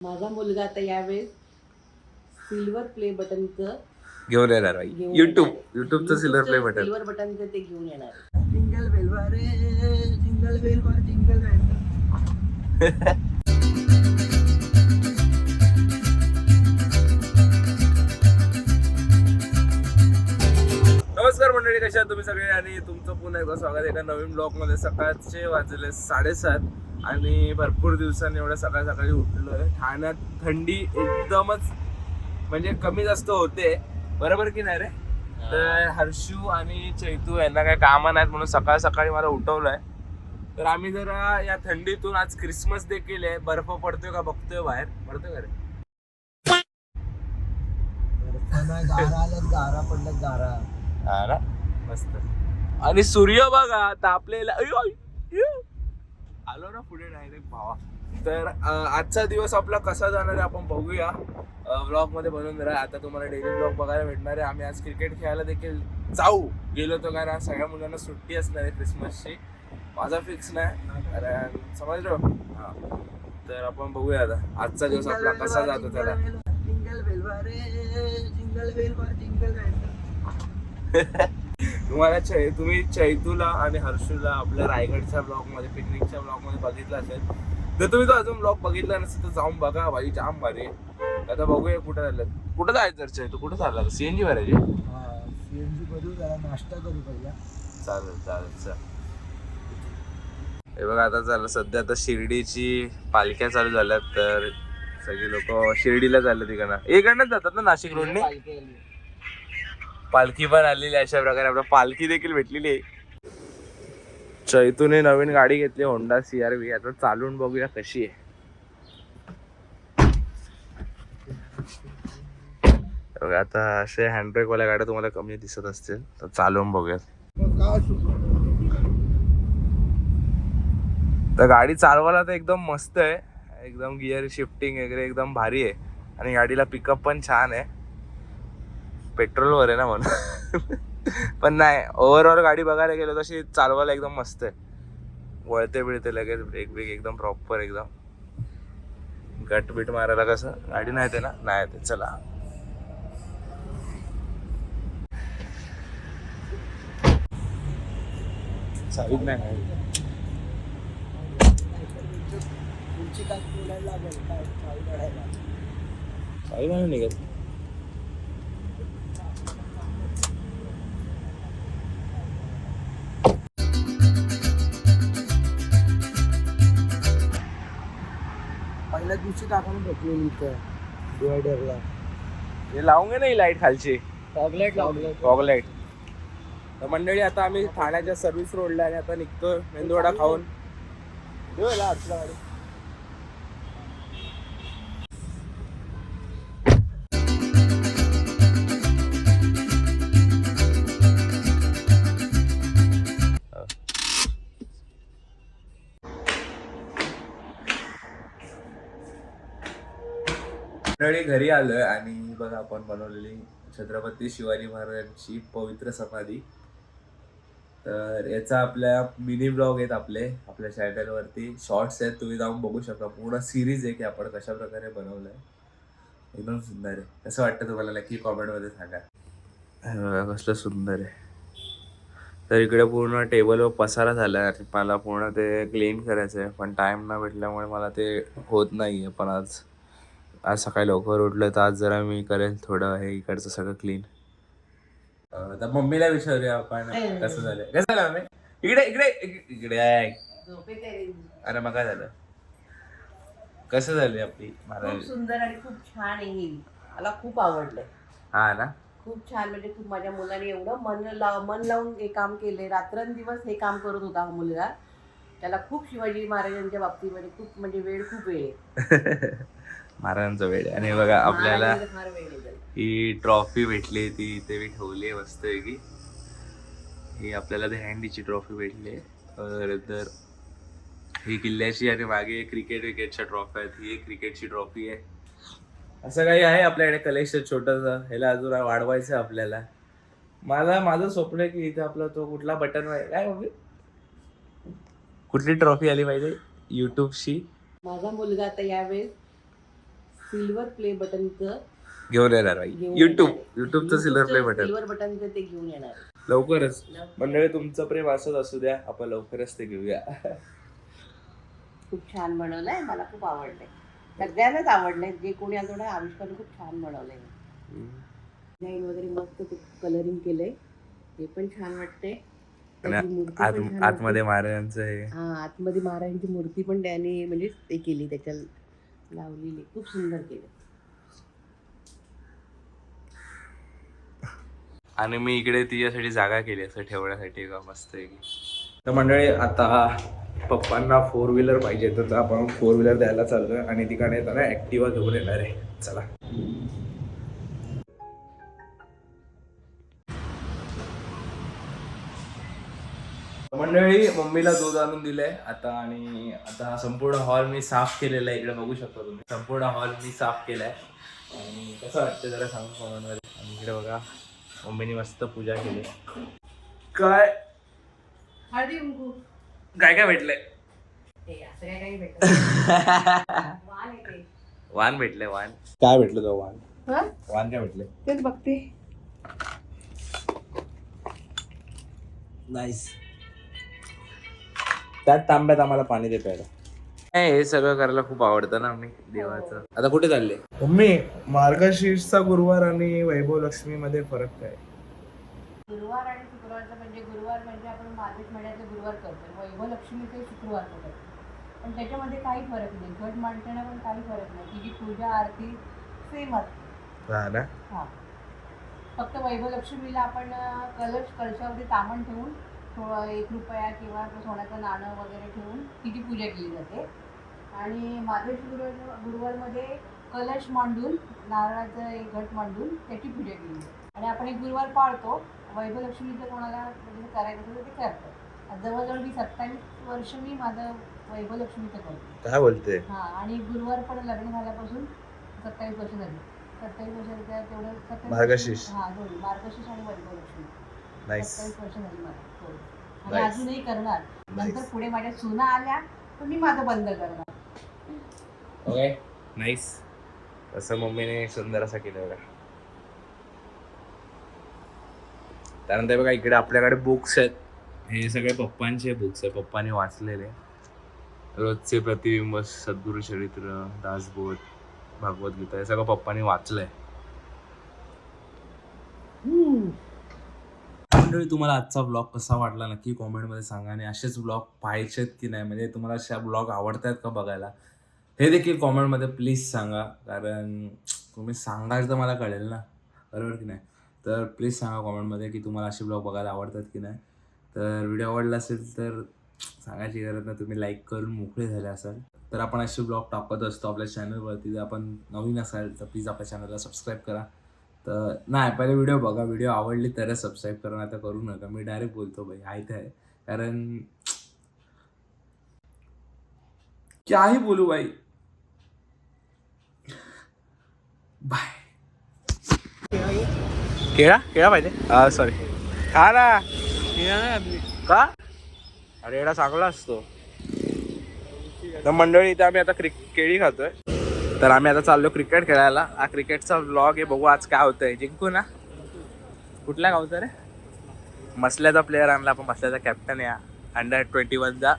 माझा मुलगा आता यावेळेस सिल्वर प्ले बटनचं घेऊन येणार घेऊन युट्यूब येणार. युट्यूबचं सिल्वर प्ले बटन सिल्वर बटनचं ते घेऊन येणार. जिंगल बेल वारे जिंगल बेल वार जिंगल बेल मंडळी कशा तुम्ही सगळे? आणि तुमचं पुन्हा एकदा स्वागत आहे एका नवीन ब्लॉगमध्ये सकाळचे वाजले साडेसात आणि भरपूर दिवसांनी एवढ्या सकाळ सकाळी उठलोय ठाण्यात थंडी एकदमच म्हणजे कमी जास्त होते. बरोबर की नाही रे? तर हर्षू आणि चैतू यांना काही कामं नाहीत म्हणून सकाळ सकाळी मला उठवलंय. तर आम्ही जरा या थंडीतून आज क्रिसमस देखील आहे. बर्फ पडतोय का बघतोय बाहेर. पडतोय का रे? गारा आल्यात गारा गारा. मस्त. आणि सूर्य बघा तापलेला अयो, अयो. आलो ना पुढे डायरेक्ट भावा. तर अं, आजचा दिवस आपला कसा जाणार आहे आपण बघूया. ब्लॉगमध्ये बनवून राहा. आता तुम्हाला डेली ब्लॉग बघायला भेटणार आहे. आम्ही आज क्रिकेट खेळायला देखील जाऊ. गेलो तो कारण आज सगळ्या मुलांना सुट्टी असणार आहे क्रिसमसची माझा फिक्स नाही. कारण समजलं? हा. तर आपण बघूया आता. आजचा दिवस आपला कसा जातो त्याला. Jingle bell jingle bell jingle bell तुम्हाला चै तुम्ही चैतूला आणि हर्षूला आपल्या रायगडच्या ब्लॉगमध्ये पिकनिकच्या ब्लॉगमध्ये बघितलं असेल तर तुम्ही तो अजून ब्लॉग बघितला नसेल तर जाऊन बघा भाई जाम भारी. आता बघूया कुठं झालं. कुठं जायचं तर चैतू? कुठं चालला सीएनजी भरायची हा सीएनजी करू जरा नाश्ता करू पहिला. चालेल चालेल चल. हे बघा आता झालं सध्या आता शिर्डीची पालख्या चालू झाल्यात तर सगळी लोक शिर्डीला चालले तिकडनं इकडनंच जातात ना नाशिक रोडने? पालखी पण आलेली आहे अशा प्रकारे. आपल्या पालखी देखील भेटलेली आहे. चैतूने नवीन गाडी घेतली होंडा सी आर व्ही आता चालून बघूया कशी आहे. आता असे हँडब्रेक वाल्या गाड्या तुम्हाला कमी दिसत असतील तर चालवून बघूयात. तर गाडी चालवायला तर एकदम मस्त आहे. एकदम गिअर शिफ्टिंग वगैरे एकदम भारी आहे. आणि गाडीला पिकअप पण छान आहे. पेट्रोलवर आहे ना म्हणून. पण नाही ओव्हरऑल गाडी बघायला गेलो तशी चालवायला एकदम मस्त आहे. वळते बिळते लगेच ब्रेक ब्रेक एकदम प्रॉपर एकदम. गट बीट मारायला कसं? गाडी नाही येते ना? नाही येते. चला. चालत नाही गाडी. काय काय चालू नाही निघत. टाकून बसलेली इथं डिवायडरला हे लावून नाही लाइट खालची. टॉबलेट लावलं फॉग लाइट तर मंडळी आता आम्ही ठाण्याच्या सर्व्हिस रोडला आणि आता निघतोय मेंदूवडा खाऊन. देऊया आजला गाडी. मंडळी घरी आलं आणि बघा आपण बनवलेली छत्रपती शिवाजी महाराजांची पवित्र समाधी. तर याचा आपल्या मिनी ब्लॉग आहेत आपले आपल्या चॅनलवरती शॉर्ट्स आहेत तुम्ही जाऊन बघू शकता. पूर्ण सिरीज आहे की आपण कशा प्रकारे बनवलंय. एकदम सुंदर आहे. कसं वाटतं तुम्हाला? नक्की कॉमेंटमध्ये सांगा. कसलं सुंदर आहे. तर इकडे पूर्ण टेबलवर पसारा झाला आहे मला पूर्ण ते क्लीन करायचं आहे पण टाइम न भेटल्यामुळे मला ते होत नाही आहे पण आज. आज सकाळी लवकर उठलं तर आज जरा मी करेल थोडं हे इकडचं सगळं क्लीन मम्मीला विचारूया आपण कसं झालं कसं झालं मम्मी? इकडे इकडे इक- इकडे आहे. अरे मग काय झालं? कसं झालं आपली खूप महाराज? सुंदर आणि खूप छान आहे ही. मला खूप आवडलं हा ना? खूप छान म्हणजे खूप माझ्या मुलाने एवढं मन लाव मन लावून हे काम केले रात्रंदिवस हे काम करत होता हा मुलगा. त्याला खूप शिवाजी महाराजांच्या बाबतीमध्ये खूप म्हणजे वेळ खूप वेळ आहे. महाराजांचा वेळ आहे. आणि बघा आपल्याला महाराजांचा फार वेळ आहे. त्याला. ही ट्रॉफी भेटली ती इथे मी ठेवली आहे मस्त की ही आपल्याला हँडीची ट्रॉफी भेटली आहे. तर ही किल्ल्याची आणि मागे क्रिकेट विकेटच्या ट्रॉफी आहेत. ही एक क्रिकेटची ट्रॉफी आहे. असं काही आहे आपल्याकडे कलेक्शन छोटंसं? ह्याला अजून वाढवायचं आहे आपल्याला. मला माझं स्वप्न आहे की इथे आपला तो कुठला बटन काय कुठली ट्रॉफी आली पाहिजे युट्यूबची माझा मुलगा आता यावेळेस सिल्वर प्ले बटनचं घेऊन येणार घेऊन युट्यूब. युट्यूबचं सिल्वर प्ले बटन. सिल्वर बटनचं ते घेऊन येणार. लवकरच. मंडळी तुमचं प्रेम असंच असू द्या. आपण लवकरच ते घेऊया. खूप छान बनवलंय. मला खूप आवडलंय. सगळ्यांनाच आवडलंय. जे कोणी आलं ना आविष्कारने खूप छान बनवलंय. डिझाईन वगैरे मस्त कलरिंग केलंय. ते पण छान वाटतंय. आणि आत आतमध्ये. महाराजांचं हे. हा आतमध्ये महाराजांची मूर्ती पण त्याने म्हणजे ते केली त्याच्या लावलेली. खूप सुंदर केलं. आणि मी इकडे तिच्यासाठी जागा केली असं ठेवण्यासाठी का मस्त तर मंडळी आता पप्पांना फोर व्हीलर पाहिजे तर आपण फोर व्हीलर द्यायला चाललोय आणि तिकडे येताना ऍक्टिवा घेऊन येणार आहे. चला. मंडळी मम्मीला दूध आणून दिलंय आता आणि आता हा संपूर्ण हॉल मी साफ केलेला आहे. इकडे बघू शकता तुम्ही. संपूर्ण हॉल मी साफ केलाय. आणि कसं वाटतं जरा सांगू comment मध्ये आणि इकडे बघा मम्मीने मस्त पूजा केली. काय? काय काय भेटलंय? वान भेटलंय वान. काय भेटलं तो वान? हा? वान काय भेटलंय? तेच बघते. नाईस त्यात तांब्यात आम्हाला पाणी दे प्यायला. हे सगळं करायला खूप आवडतं ना मी देवाचं. आता कुठे चालले? मम्मी मार्गशीर्षचा गुरुवार आणि वैभव लक्ष्मी मध्ये फरक काय? गुरुवार आणि शुक्रवारचं म्हणजे गुरुवार म्हणजे आपण मार्गशीर्ष महिन्यातले गुरुवार करतो वैभव लक्ष्मी ते शुक्रवार करतो पण त्याच्यामध्ये काही फरक नाही. घट मांडताना पण काही फरक नाही. तिची पूजा आरती सेम असते. हा ना? हा. फक्त वैभव लक्ष्मीला आपण कलश कलशावरती तामण ठेवून थोडं एक रुपया किंवा सोन्याचं नाणं वगैरे ठेवून तिची पूजा केली जाते. आणि मार्गशीर्ष गुरुवार गुरुवारमध्ये कलश मांडून नारळाचं एक घट मांडून त्याची पूजा केली जाते. आणि आपण एक गुरुवार पाळतो वैभव लक्ष्मीचं कोणाला म्हणजे करायचं असेल तर ते करतात. जवळजवळ मी सत्तावीस वर्ष मी माझं वैभव लक्ष्मीचं करतो. काय बोलते? हा आणि गुरुवार पण लग्न झाल्यापासून सत्तावीस वर्ष झाली. सत्तावीस वर्ष त्या- तेवढं सत्तावीस हा मार्गशीर्ष आणि वैभव लक्ष्मी नाईस सत्तावीस वर्ष झाली मला. हो. आणि Nice. अजूनही करणार. नंतर. पुढे माझ्या सुना आल्या तर मी माझं बंद करणार. ओके नाईस असं मम्मीने सुंदर असं केलं बघा. त्यानंतर बघा इकडे आपल्याकडे बुक्स आहेत. हे सगळे पप्पांचे बुक्स आहे पप्पांनी वाचलेले. रोजचे प्रतिबिंब सद्गुरु चरित्र दासबोध भगवद्गीता हे सगळं पप्पांनी वाचलंय. मंडळी तुम्हाला आजचा ब्लॉग कसा वाटला? नक्की कॉमेंटमध्ये सांगा. आणि असेच ब्लॉग पाहायचेत की नाही? म्हणजे तुम्हाला अशा ब्लॉग आवडतात का बघायला? हे देखील कॉमेंटमध्ये प्लीज सांगा. कारण तुम्ही सांगाल तर मला कळेल ना. बरोबर की नाही? तर प्लीज सांगा कॉमेंटमध्ये की तुम्हाला असे ब्लॉग बघायला आवडतात की नाही? तर व्हिडिओ आवडला असेल तर सांगायची गरज नाही. तुम्ही लाईक करून मोकळे झाले असाल. तर आपण असे ब्लॉग टाकत असतो आपल्या चॅनलवरती जर आपण नवीन असाल तर प्लीज आपल्या चॅनलला सबस्क्राईब करा. तर नाही पहिले व्हिडिओ बघा. व्हिडिओ आवडली तरच सबस्क्राईब करा नाही तर करू नका. मी डायरेक्ट बोलतो भाई. आहे ते आहे. कारण क्याही बोलू भाई. बाय केळा केळा पाहिजे हा सॉरी खा ना. का अरे एवढा चांगला असतो. तर मंडळी इथे आम्ही आता क्रिक केळी खातोय. तर आम्ही आता चाललो क्रिकेट खेळायला. हा क्रिकेटचा ब्लॉग आहे बघू आज काय होतंय. जिंकू ना. कुठल्या गावचं रे? मसल्याचा प्लेअर आणला. आपण मसल्याचा कॅप्टन या. Under twenty वनचा